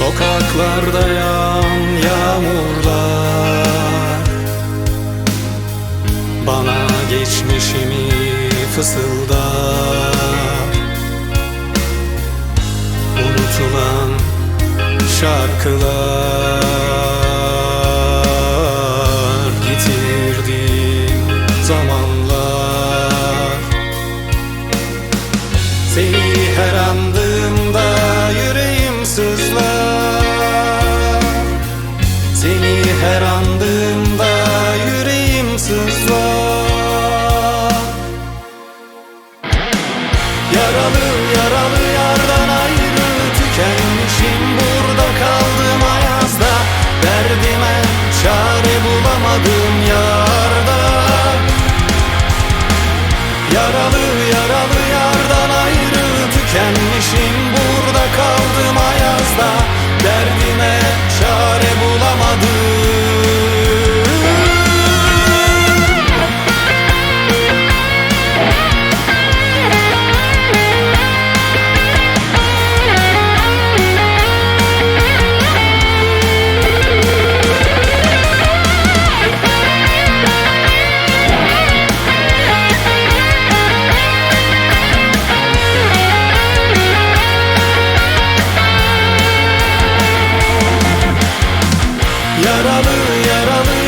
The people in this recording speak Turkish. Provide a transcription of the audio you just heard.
Sokaklarda yağan yağmurlar. Bana geçmişimi fısıldar Unutulan şarkılar. her andım. yaralı yaralı.